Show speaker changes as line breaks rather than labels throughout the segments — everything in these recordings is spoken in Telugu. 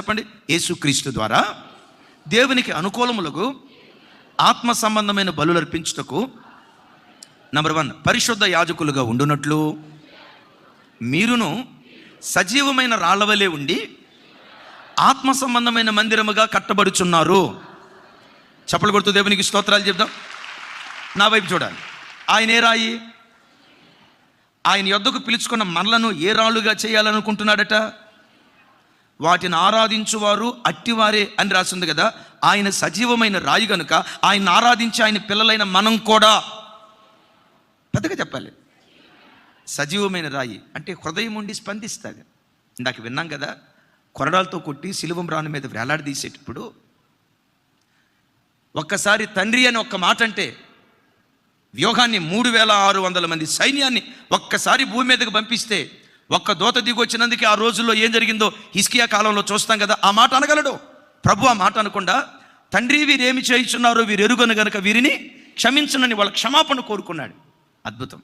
చెప్పండి? యేసుక్రీస్తు ద్వారా దేవునికి అనుకూలములకు ఆత్మ సంబంధమైన బలులు అర్పించుటకు నంబర్ వన్ పరిశుద్ధ యాజకులుగా ఉండునట్లు మీరును సజీవమైన రాళ్ళవలే ఉండి ఆత్మ సంబంధమైన మందిరముగా కట్టబడుచున్నారు. చప్పలు కొడుతూ దేవునికి స్తోత్రాలు చెప్దాం. నా వైపు చూడాలి. ఆయన ఏ రాయి? ఆయన యొద్దకు పిలుచుకున్న మనలను ఏ రాళ్ళుగా చేయాలనుకుంటున్నాడట? వాటిని ఆరాధించువారు అట్టివారే అని రాసింది కదా. ఆయన సజీవమైన రాయి గనుక ఆయన ఆరాధించి ఆయన పిల్లలైన మనం కూడా. పెద్దగా చెప్పాలి. సజీవమైన రాయి అంటే హృదయం ఉండి స్పందిస్తుంది ఇందాక విన్నాం కదా కొరడాలతో కొట్టి శిలువం రాణి మీద వేలాడదీసేటప్పుడు ఒక్కసారి తండ్రి అని ఒక్క మాట అంటే వ్యూహాన్ని మూడు వేల ఆరు వందల మంది సైన్యాన్ని ఒక్కసారి భూమి మీదకి పంపిస్తే ఒక్క దోత దిగొచ్చినందుకే ఆ రోజుల్లో ఏం జరిగిందో హిస్కియా కాలంలో చూస్తాం కదా ఆ మాట అనగలడు. ప్రభు ఆ మాట అనకుండా తండ్రి వీరేమి చేయించున్నారో వీరు ఎరుగను గనుక వీరిని క్షమించనని వాళ్ళ క్షమాపణ కోరుకున్నాడు. అద్భుతం.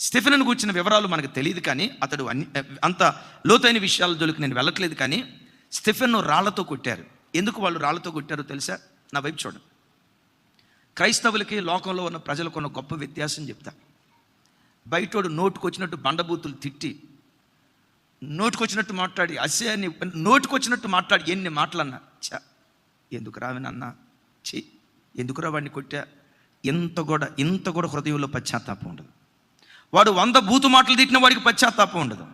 స్టెఫెన్ను కూర్చిన వివరాలు మనకు తెలియదు కానీ అతడు అన్ని అంత లోతైన విషయాల జోలికి నేను వెళ్ళట్లేదు కానీ స్టెఫెన్ను రాళ్ళతో కొట్టారు. ఎందుకు వాళ్ళు రాళ్ళతో కొట్టారో తెలుసా? నా వైపు చూడండి. క్రైస్తవులకి లోకంలో ఉన్న ప్రజలకు ఉన్న గొప్ప వ్యత్యాసం చెప్తా. బయటోడు నోటుకొచ్చినట్టు బండబూతులు తిట్టి నోటుకొచ్చినట్టు మాట్లాడి అసహ్యాన్ని నోటుకొచ్చినట్టు మాట్లాడి ఎన్ని మాటలన్నా చా ఎందుకు రావినన్నా ఛీ ఎందుకురా వాడిని కొట్టా? ఇంత కూడా ఇంత కూడా హృదయంలో పశ్చాత్తాపం ఉండదు. వాడు వంద బూతు మాటలు తిట్టిన వాడికి పశ్చాత్తాపం ఉండదు.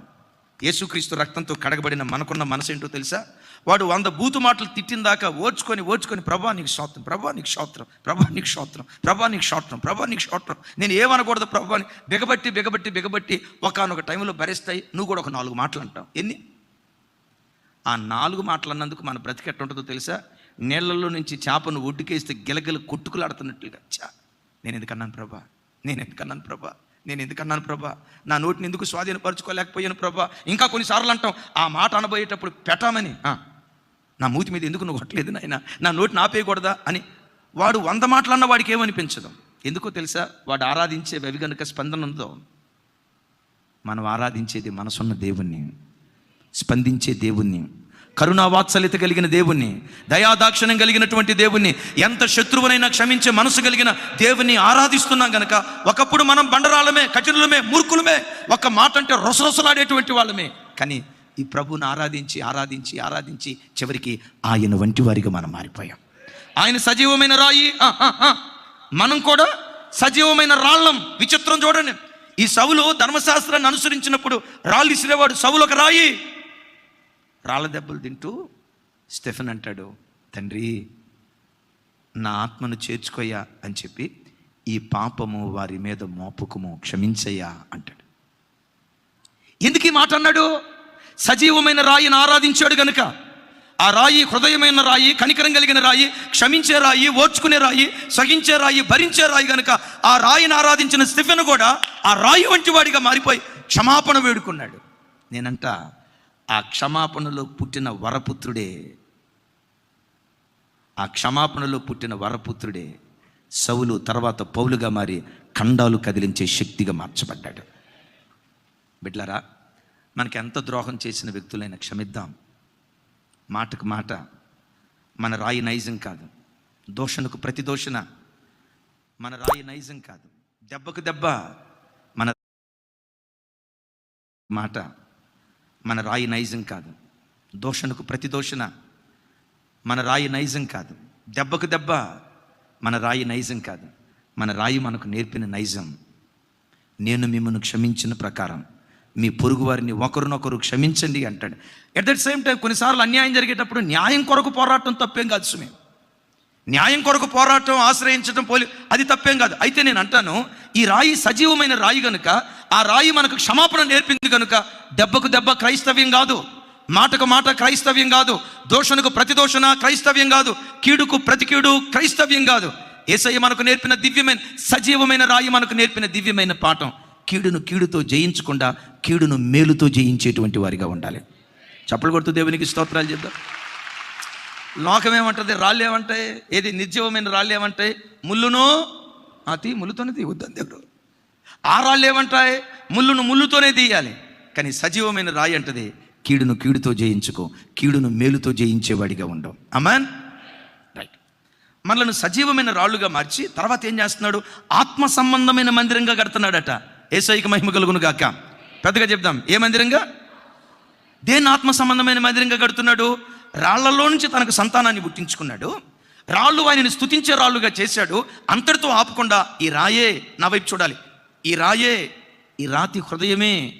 యేసుక్రీస్తు రక్తంతో కడగబడిన మనకున్న మనసు ఏంటో తెలుసా? వాడు వంద బూతు మాటలు తిట్టిన దాకా ఓడ్చుకొని ఓడ్చుకొని ప్రభా నీకు స్తోత్రం ప్రభా నీకు స్తోత్రం ప్రభా నీకు స్తోత్రం ప్రభా నీకు స్తోత్రం ప్రభా నీకు స్తోత్రం. నేను ఏమనకూడదు ప్రభాని బిగబట్టి బిగబట్టి బిగబట్టి ఒకనొక టైంలో భరిస్తాయి నువ్వు కూడా ఒక నాలుగు మాటలు అంటావు. ఎన్ని? ఆ నాలుగు మాటలు అన్నందుకు మన బ్రతికెట్ట ఉంటుందో తెలుసా? నీళ్ళల్లో నుంచి చేపను ఒడ్డుకేస్తే గిలగిల కొట్టుకులాడుతున్నట్లుగా చా నేను ఎందుకన్నాను ప్రభా? నేను ఎందుకన్నాను ప్రభా? నేను ఎందుకన్నాను ప్రభా? నా నోటిని ఎందుకు స్వాధీనపరచుకోలేకపోయాను ప్రభా? ఇంకా కొన్నిసార్లు అంటాం ఆ మాట అనబోయేటప్పుడు పెట్టామని. నా మూతి మీద ఎందుకు నువ్వు కొట్టలేదు నాయన? నా నోటిని ఆపేయకూడదా అని. వాడు వంద మాటలన్న వాడికి ఏమనిపించదు. ఎందుకో తెలుసా? వాడు ఆరాధించే అవి గనుక స్పందన ఉందో? మనం ఆరాధించేది మనసున్న దేవుణ్ణి స్పందించే దేవుణ్ణి. కరుణావాత్సల్యత కలిగిన దేవుణ్ణి దయాదాక్షిణ్యం కలిగినటువంటి దేవుణ్ణి ఎంత శత్రువునైనా క్షమించే మనసు కలిగిన దేవుణ్ణి ఆరాధిస్తున్నాం గనక ఒకప్పుడు మనం బండరాళ్ళమే కఠినులమే మూర్ఖులమే ఒక మాట అంటే రొసరొసలాడేటువంటి వాళ్ళమే. కానీ ఈ ప్రభువుని ఆరాధించి ఆరాధించి ఆరాధించి చివరికి ఆయన వంటి వారిగా మనం మారిపోయాం. ఆయన సజీవమైన రాయి ఆ, ఆ, ఆ. మనం కూడా సజీవమైన రాళ్ళం విచిత్రం చూడండి. ఈ సవులు ధర్మశాస్త్రాన్ని అనుసరించినప్పుడు రాళ్ళు ఇసిరేవాడు సవులు ఒక రాయి. రాళ్ళ దెబ్బలు తింటూ స్టెఫెన్ అంటాడు తండ్రి నా ఆత్మను చేర్చుకోయా అని చెప్పి ఈ పాపము వారి మీద మోపుకుము క్షమించయ్యా అంటాడు. ఎందుకు ఈ మాట అన్నాడు? సజీవమైన రాయిని ఆరాధించాడు గనుక. ఆ రాయి హృదయమైన రాయి కనికరం కలిగిన రాయి క్షమించే రాయి ఓర్చుకునే రాయి సహించే రాయి భరించే రాయి గనుక ఆ రాయిని ఆరాధించిన స్టిఫెన్ కూడా ఆ రాయి వంటి వాడిగా మారిపోయి క్షమాపణ వేడుకున్నాడు. నేనంట ఆ క్షమాపణలో పుట్టిన వరపుత్రుడే. ఆ క్షమాపణలో పుట్టిన వరపుత్రుడే సౌలు తర్వాత పౌలుగా మారి ఖండాలు కదిలించే శక్తిగా మార్చబడ్డాడు. బిడ్లరా మనకి ఎంత ద్రోహం చేసిన వ్యక్తులైనా క్షమిద్దాం. మాటకు మాట మన రాయి నైజం కాదు. దోషణకు ప్రతి దోషణ మన రాయి నైజం కాదు. దెబ్బకు దెబ్బ మన మాట మన రాయి నైజం కాదు. దోషణకు ప్రతి దోషణ మన రాయి నైజం కాదు. దెబ్బకు దెబ్బ మన రాయి నైజం కాదు. మన రాయి మనకు నేర్పిన నైజం. నేను మిమ్మల్ని క్షమించిన ప్రకారం మీ పొరుగు వారిని ఒకరినొకరు క్షమించండి అంటాడు. ఎట్ దట్ సేమ్ టైం కొన్నిసార్లు అన్యాయం జరిగేటప్పుడు న్యాయం కొరకు పోరాటం తప్పేం కాదు సుమే. న్యాయం కొరకు పోరాటం ఆశ్రయించడం పోలి అది తప్పేం కాదు. అయితే నేను అంటాను ఈ రాయి సజీవమైన రాయి గనుక ఆ రాయి మనకు క్షమాపణ నేర్పింది కనుక దెబ్బకు దెబ్బ క్రైస్తవ్యం కాదు. మాటకు మాట క్రైస్తవ్యం కాదు. దోషణకు ప్రతి దోషణ క్రైస్తవ్యం కాదు. కీడుకు ప్రతి కీడు క్రైస్తవ్యం కాదు. ఏసయ్య మనకు నేర్పిన దివ్యమైన సజీవమైన రాయి మనకు నేర్పిన దివ్యమైన పాఠం కీడును కీడుతో జయించకుండా కీడును మేలుతో జయించేటువంటి వారిగా ఉండాలి. చప్పలు కొడుతూ దేవునికి స్తోత్రాలు చెప్దాం. లోకం ఏమంటుంది రాళ్ళు ఏమంటాయి ఏది నిర్జీవమైన రాళ్ళు ఏమంటాయి ముళ్ళును అతి ముళ్ళుతోనే వద్దాం దేవుడు ఆ రాళ్ళు ఏమంటాయి ముళ్ళును ముళ్ళుతోనే తీయాలి. కానీ సజీవమైన రాయి అంటది కీడును కీడుతో జయించుకో కీడును మేలుతో జయించేవాడిగా ఉండవు. అమాన్ రైట్ మనలను సజీవమైన రాళ్ళుగా మార్చి తర్వాత ఏం చేస్తున్నాడు? ఆత్మ సంబంధమైన మందిరంగా కడుతున్నాడట. ఏసైకి మహిమ కలుగును గాక. పెద్దగా చెప్దాం. ఏ మందిరంగా? దేని ఆత్మ సంబంధమైన మందిరంగా కడుతున్నాడు? రాళ్ళలో నుంచి తనకు సంతానాన్ని పుట్టించుకున్నాడు. రాళ్ళు ఆయనని స్తుతించే రాళ్ళుగా చేశాడు. అంతటితో ఆపకుండా ఈ రాయే నా వైపు చూడాలి. ఈ రాయే ఈ రాతి హృదయమే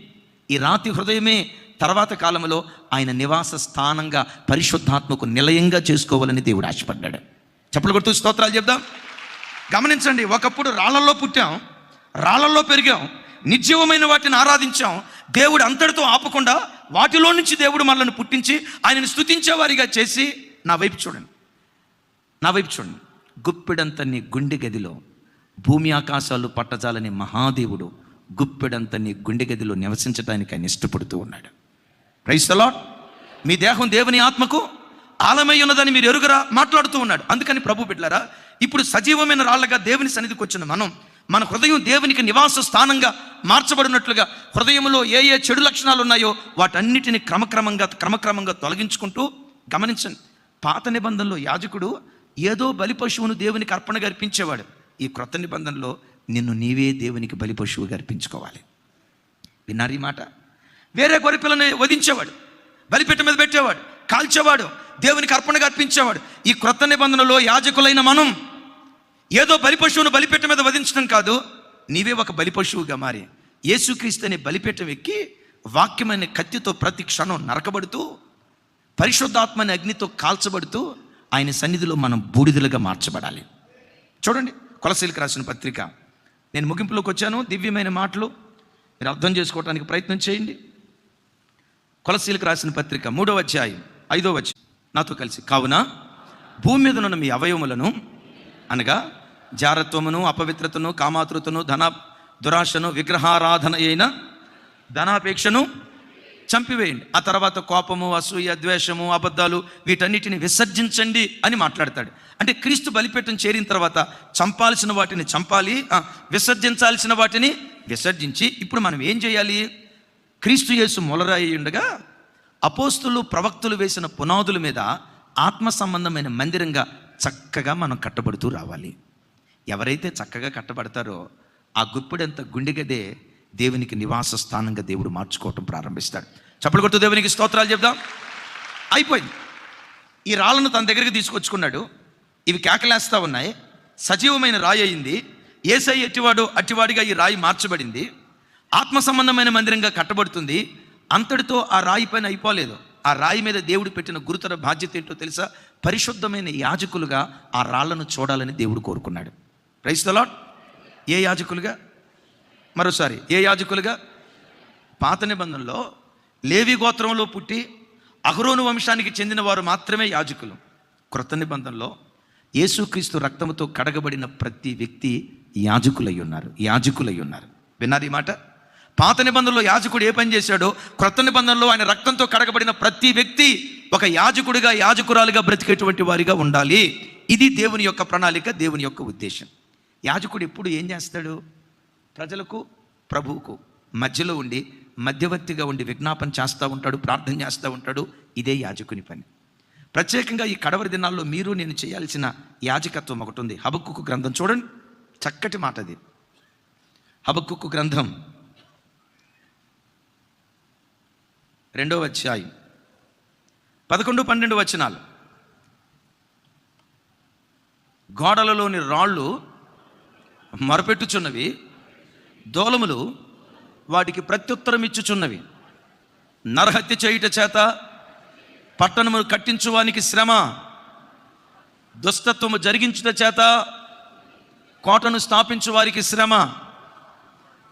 ఈ రాతి హృదయమే తర్వాత కాలంలో ఆయన నివాస స్థానంగా పరిశుద్ధాత్మకు నిలయంగా చేసుకోవాలని దేవుడు ఆశపడ్డాడు. చెప్పలు కొడుతూ స్తోత్రాలు చెప్దాం. గమనించండి ఒకప్పుడు రాళ్ళల్లో పుట్టాం రాళ్ళల్లో పెరిగాం నిర్జీవమైన వాటిని ఆరాధించాం దేవుడు అంతటితో ఆపకుండా వాటిలో నుంచి దేవుడు మనల్ని పుట్టించి ఆయనను స్తుతించేవారిగా చేసి నా వైపు చూడండి. నా వైపు చూడండి. గుప్పిడంత నీ గుండె గదిలో భూమి ఆకాశాలు పట్టజాలని మహాదేవుడు గుప్పెడంత నీ గుండె గదిలో నివసించడానికి ఆయన ఇష్టపడుతూ ఉన్నాడు. క్రైస్తలాడ్ మీ దేహం దేవుని ఆత్మకు ఆలమై ఉన్నదని మీరు ఎరుగరా మాట్లాడుతూ ఉన్నాడు. అందుకని ప్రభు బిడ్డలారా ఇప్పుడు సజీవమైన రాళ్ళగా దేవుని సన్నిధికి వచ్చిన మనం మన హృదయం దేవునికి నివాస స్థానంగా మార్చబడినట్లుగా హృదయంలో ఏ ఏ చెడు లక్షణాలు ఉన్నాయో వాటన్నిటిని క్రమక్రమంగా క్రమక్రమంగా తొలగించుకుంటూ గమనించండి. పాత నిబంధనలో యాజకుడు ఏదో బలి పశువును దేవునికి అర్పణగా అర్పించేవాడు ఈ క్రొత్త నిబంధనలో నిన్ను నీవే దేవునికి బలి పశువుగా అర్పించుకోవాలి. విన్నారు ఈ మాట? వేరే గొర్రెపిల్లని వధించేవాడు బలిపెట్ట మీద పెట్టేవాడు కాల్చేవాడు దేవునికి అర్పణగా అర్పించేవాడు. ఈ క్రొత్త నిబంధనలో యాజకులైన మనం ఏదో బలి పశువును బలిపెట్ట మీద వధించడం కాదు నీవే ఒక బలి పశువుగా మారి యేసుక్రీస్తు అనే బలిపెట్టం ఎక్కి వాక్యమైన కత్తితో ప్రతి క్షణం నరకబడుతూ పరిశుద్ధాత్మని అగ్నితో కాల్చబడుతూ ఆయన సన్నిధిలో మనం బూడిదలుగా మార్చబడాలి. చూడండి కొలసీలకు రాసిన పత్రిక. నేను ముగింపులోకి వచ్చాను. దివ్యమైన మాటలు మీరు అర్థం చేసుకోవడానికి ప్రయత్నం చేయండి. కొలసీలకు రాసిన పత్రిక మూడవ అధ్యాయం ఐదో వచ్చి నాతో కలిసి కావున భూమి మీద ఉన్న మీ అవయవములను అనగా జారత్వమును అపవిత్రతను కామాతృతను ధన దురాశను విగ్రహారాధన అయిన ధనాపేక్షను చంపివేయండి. ఆ తర్వాత కోపము అసూయ ద్వేషము అబద్ధాలు వీటన్నిటిని విసర్జించండి అని మాట్లాడతాడు. అంటే క్రీస్తు బలిపీఠం చేరిన తర్వాత చంపాల్సిన వాటిని చంపాలి విసర్జించాల్సిన వాటిని విసర్జించి ఇప్పుడు మనం ఏం చేయాలి? క్రీస్తు యేసు మొలరాయి ఉండగా అపోస్తులు ప్రవక్తులు వేసిన పునాదుల మీద ఆత్మ సంబంధమైన మందిరంగా చక్కగా మనం కట్టబడుతూ రావాలి. ఎవరైతే చక్కగా కట్టబడతారో ఆ గుప్పిడంత గుండెగదే దేవునికి నివాస స్థానంగా దేవుడు మార్చుకోవటం ప్రారంభిస్తాడు. చప్పలు కొడుతూ దేవునికి స్తోత్రాలు చెప్దాం. అయిపోయింది. ఈ రాళ్ళను తన దగ్గరికి తీసుకొచ్చుకున్నాడు. ఇవి కేకలేస్తూ ఉన్నాయి. సజీవమైన రాయి అయింది. ఏసై ఎట్టివాడు అట్టివాడిగా ఈ రాయి మార్చబడింది. ఆత్మ సంబంధమైన మందిరంగా కట్టబడుతుంది. అంతటితో ఆ రాయి పైన అయిపోలేదు. ఆ రాయి మీద దేవుడు పెట్టిన గురుతర బాధ్యత ఏంటో తెలుసా? పరిశుద్ధమైన యాజకులుగా ఆ రాళ్ళను చూడాలని దేవుడు కోరుకున్నాడు. రైస్ లాట్ ఏ యాజకులుగా? మరోసారి ఏ యాజకులుగా? పాత నిబంధనలో లేవి గోత్రంలో పుట్టి అహరోను వంశానికి చెందిన వారు మాత్రమే యాజకులు. క్రొత్త నిబంధనలో యేసుక్రీస్తు రక్తంతో కడగబడిన ప్రతి వ్యక్తి యాజకులై ఉన్నారు యాజకులై ఉన్నారు. విన్నారు ఈ మాట? పాత నిబంధనలో యాజకుడు ఏ పని చేశాడో క్రొత్త నిబంధనలో ఆయన రక్తంతో కడగబడిన ప్రతి వ్యక్తి ఒక యాజకుడిగా యాజకురాలుగా బ్రతికేటువంటి వారిగా ఉండాలి. ఇది దేవుని యొక్క ప్రణాళిక దేవుని యొక్క ఉద్దేశం. యాజకుడు ఎప్పుడు ఏం చేస్తాడు? ప్రజలకు ప్రభువుకు మధ్యలో ఉండి మధ్యవర్తిగా ఉండి విజ్ఞాపన చేస్తూ ఉంటాడు ప్రార్థన చేస్తూ ఉంటాడు ఇదే యాజకుని పని. ప్రత్యేకంగా ఈ కడవరి దినాల్లో మీరు నేను చేయాల్సిన యాజకత్వం ఒకటి ఉంది. హబక్కు గ్రంథం చూడండి. చక్కటి మాట అది. హబక్కుకు గ్రంథం. రెండవ అధ్యాయం. పదకొండు పన్నెండు వచనాలు. గోడలలోని రాళ్ళు మొరపెట్టుచున్నవి దోలములు వాటికి ప్రత్యుత్తరం ఇచ్చుచున్నవి. నరహత్య చేయుట చేత పట్టణము కట్టించువానికి శ్రమ దుష్టత్వము జరిగించుట చేత కోటను స్థాపించు వారికి శ్రమ.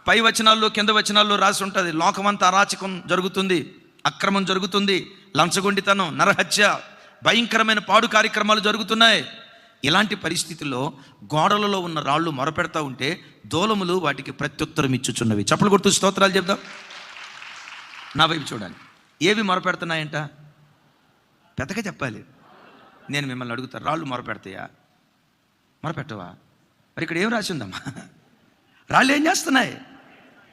పై వచనాల్లో కింద వచనాల్లో రాసి ఉంటుంది లోకమంతా అరాచకం జరుగుతుంది అక్రమం జరుగుతుంది లంచగొండితనం నరహత్య భయంకరమైన పాడు కార్యక్రమాలు జరుగుతున్నాయి. ఇలాంటి పరిస్థితుల్లో గోడలలో ఉన్న రాళ్ళు మొరపెడతా ఉంటే దోలములు వాటికి ప్రత్యుత్తరం ఇచ్చుచున్నవి. చప్పలు కొడుతూ స్తోత్రాలు చెప్దాం. నా వైపు చూడాలి. ఏవి మొరపెడుతున్నాయంట? పెద్దగా చెప్పాలి. నేను మిమ్మల్ని అడుగుతా రాళ్ళు మొరపెడతాయా? మొరపెట్టవా? మరి ఇక్కడ ఏం రాసి ఉందమ్మా? రాళ్ళు ఏం చేస్తున్నాయి?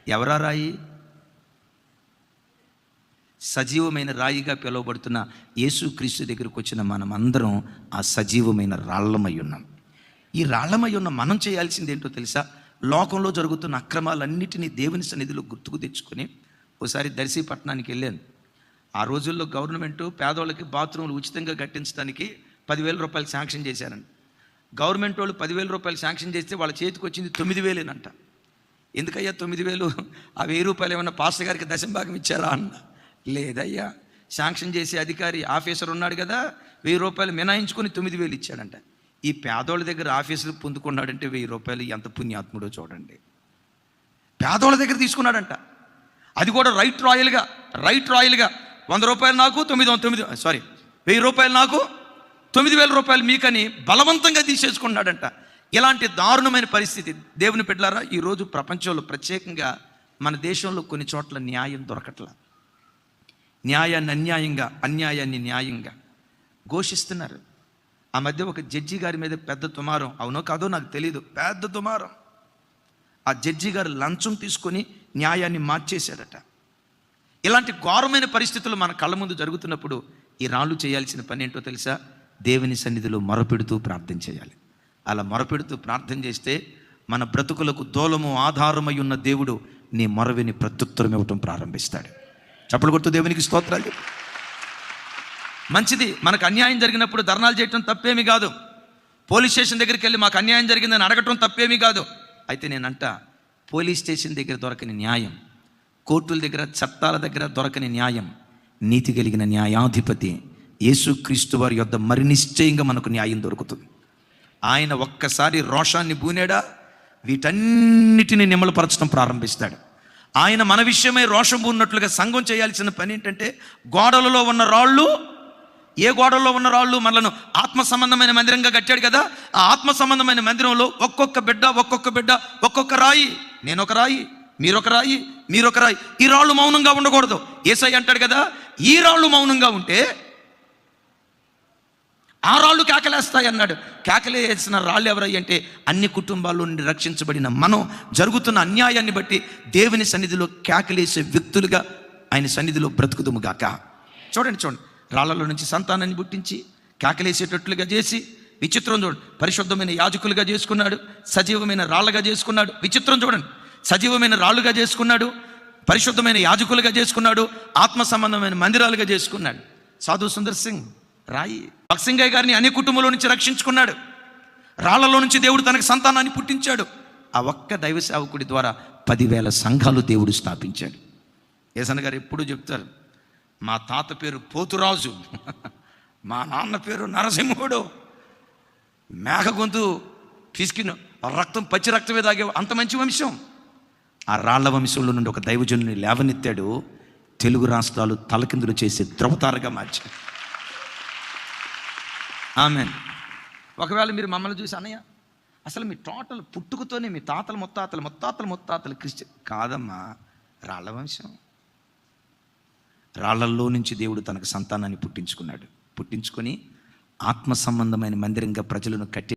ఎవరా రాయి? సజీవమైన రాయిగా పిలువబడుతున్న యేసుక్రీస్తు దగ్గరకు వచ్చిన మనం అందరం ఆ సజీవమైన రాళ్ళమై ఉన్నాం. ఈ రాళ్ళమై ఉన్న మనం చేయాల్సింది ఏంటో తెలుసా? లోకంలో జరుగుతున్న అక్రమాలన్నిటినీ దేవుని సన్నిధిలో గుర్తుకు తెచ్చుకొని ఒకసారి దర్శి పట్టణానికి వెళ్ళాను. ఆ రోజుల్లో గవర్నమెంట్ పేదవాళ్ళకి బాత్రూములు ఉచితంగా కట్టించడానికి పదివేల రూపాయలు శాంక్షన్ చేశారండి గవర్నమెంట్ వాళ్ళు పదివేల రూపాయలు శాంక్షన్ చేస్తే వాళ్ళ చేతికి వచ్చింది తొమ్మిది వేలేనంట. ఎందుకయ్యా తొమ్మిది వేలు? ఆ వెయ్యి రూపాయలు ఏమన్నా పాస్టర్ గారికి దశంభాగం ఇచ్చారా అన్న. లేదయ్యా. శాంక్షన్ చేసే అధికారి ఆఫీసర్ ఉన్నాడు కదా వెయ్యి రూపాయలు మినాయించుకొని తొమ్మిది వేలు ఇచ్చాడంట. ఈ పేదోళ్ళ దగ్గర ఆఫీసర్ పొందుకున్నాడంటే వెయ్యి రూపాయలు ఎంత పుణ్యాత్ముడో చూడండి. పేదోళ్ళ దగ్గర తీసుకున్నాడంట. అది కూడా రైట్ రాయల్గా రైట్ రాయల్గా. వంద రూపాయలు నాకు తొమ్మిది తొమ్మిది సారీ వెయ్యి రూపాయలు నాకు తొమ్మిది వేల రూపాయలు మీకని బలవంతంగా తీసేసుకున్నాడంట. ఇలాంటి దారుణమైన పరిస్థితి. దేవుని పెట్టారా ఈరోజు ప్రపంచంలో ప్రత్యేకంగా మన దేశంలో కొన్ని చోట్ల న్యాయం దొరకట్లా. న్యాయాన్ని అన్యాయంగా అన్యాయాన్ని న్యాయంగా ఘోషిస్తున్నారు. ఆ మధ్య ఒక జడ్జి గారి మీద పెద్ద తుమారం అవునో కాదో నాకు తెలియదు పెద్ద దుమారం. ఆ జడ్జి గారు లంచం తీసుకొని న్యాయాన్ని మార్చేశాడట ఇలాంటి ఘోరమైన పరిస్థితులు మన కళ్ళ ముందు జరుగుతున్నప్పుడు ఈ రాళ్ళు చేయాల్సిన పని ఏంటో తెలుసా? దేవుని సన్నిధిలో మొరపెడుతూ ప్రార్థన చేయాలి. అలా మొరపెడుతూ ప్రార్థన చేస్తే మన బ్రతుకులకు దూలము ఆధారమై ఉన్న దేవుడు నీ మొరవిని ప్రత్యుత్తరం ఇవ్వటం ప్రారంభిస్తాడు. చప్పలు కొడుతూ దేవునికి స్తోత్రాలు చెప్పు. మంచిది మనకు అన్యాయం జరిగినప్పుడు ధర్నాలు చేయటం తప్పేమీ కాదు. పోలీస్ స్టేషన్ దగ్గరికి వెళ్ళి మాకు అన్యాయం జరిగిందని అడగటం తప్పేమీ కాదు. అయితే నేనంట పోలీస్ స్టేషన్ దగ్గర దొరకని న్యాయం కోర్టుల దగ్గర చట్టాల దగ్గర దొరకని న్యాయం నీతి కలిగిన న్యాయాధిపతి యేసుక్రీస్తు వారి యొద్ద మరి నిశ్చయంగా మనకు న్యాయం దొరుకుతుంది. ఆయన ఒక్కసారి రోషాన్ని బూనేడా వీటన్నిటిని నిమ్మలపరచడం ప్రారంభిస్తాడు. ఆయన మన విషయమై రోషం ఉన్నట్లుగా సంఘం చేయాల్సిన పని ఏంటంటే గోడలలో ఉన్న రాళ్ళు ఏ గోడల్లో ఉన్న రాళ్ళు మనలను ఆత్మ సంబంధమైన మందిరంగా కట్టాడు కదా ఆ ఆత్మ సంబంధమైన మందిరంలో ఒక్కొక్క బిడ్డ ఒక్కొక్క బిడ్డ ఒక్కొక్క రాయి నేను ఒక రాయి మీరొక రాయి మీరొక రాయి. ఈ రాళ్ళు మౌనంగా ఉండకూడదు. ఏసై అంటాడు కదా ఈ రాళ్ళు మౌనంగా ఉంటే ఆ రాళ్ళు కేకలేస్తాయి అన్నాడు. కేకలేసిన రాళ్ళు ఎవరై అంటే అన్ని కుటుంబాల్లో నుండి రక్షించబడిన మనం జరుగుతున్న అన్యాయాన్ని బట్టి దేవుని సన్నిధిలో కేకలేసే వ్యక్తులుగా ఆయన సన్నిధిలో బ్రతుకుదుముగాక చూడండి చూడండి. రాళ్ళలో నుంచి సంతానాన్ని పుట్టించి కేకలేసేటట్లుగా చేసి విచిత్రం చూడండి. పరిశుద్ధమైన యాజకులుగా చేసుకున్నాడు సజీవమైన రాళ్ళగా చేసుకున్నాడు విచిత్రం చూడండి. సజీవమైన రాళ్ళుగా చేసుకున్నాడు పరిశుద్ధమైన యాజకులుగా చేసుకున్నాడు ఆత్మ సంబంధమైన మందిరాలుగా చేసుకున్నాడు. సాధు సుందర్ సింగ్ రాయి. భక్సింగయ్య గారిని అనే కుటుంబంలో నుంచి రక్షించుకున్నాడు. రాళ్ళలో నుంచి దేవుడు తనకు సంతానాన్ని పుట్టించాడు. ఆ ఒక్క దైవ సేవకుడి ద్వారా పదివేల సంఘాలు దేవుడు స్థాపించాడు. ఏసన్న గారు ఎప్పుడు చెప్తారు మా తాత పేరు పోతురాజు మా నాన్న పేరు నరసింహుడు. మేఘ గొంతు పిసికిన రక్తం పచ్చి రక్తమే తాగే అంత మంచి వంశం. ఆ రాళ్ళ వంశంలో నుండి ఒక దైవజనుని లేవనెత్తాడు. తెలుగు రాష్ట్రాలు తలకిందులు చేసే ద్రవతారగా మార్చాడు. ఆమె ఒకవేళ మీరు మమ్మల్ని చూసి అన్నయ్య అసలు మీ టోటల్ పుట్టుకతోనే మీ తాతల ముత్తాతలు ముత్తాతలు ముత్తాతలు క్రిస్టియన్ కాదమ్మా రాళ్ళ వంశం. రాళ్ళల్లో నుంచి దేవుడు తనకు సంతానాన్ని పుట్టించుకున్నాడు. పుట్టించుకొని ఆత్మ సంబంధమైన మందిరంగా ప్రజలను కట్టి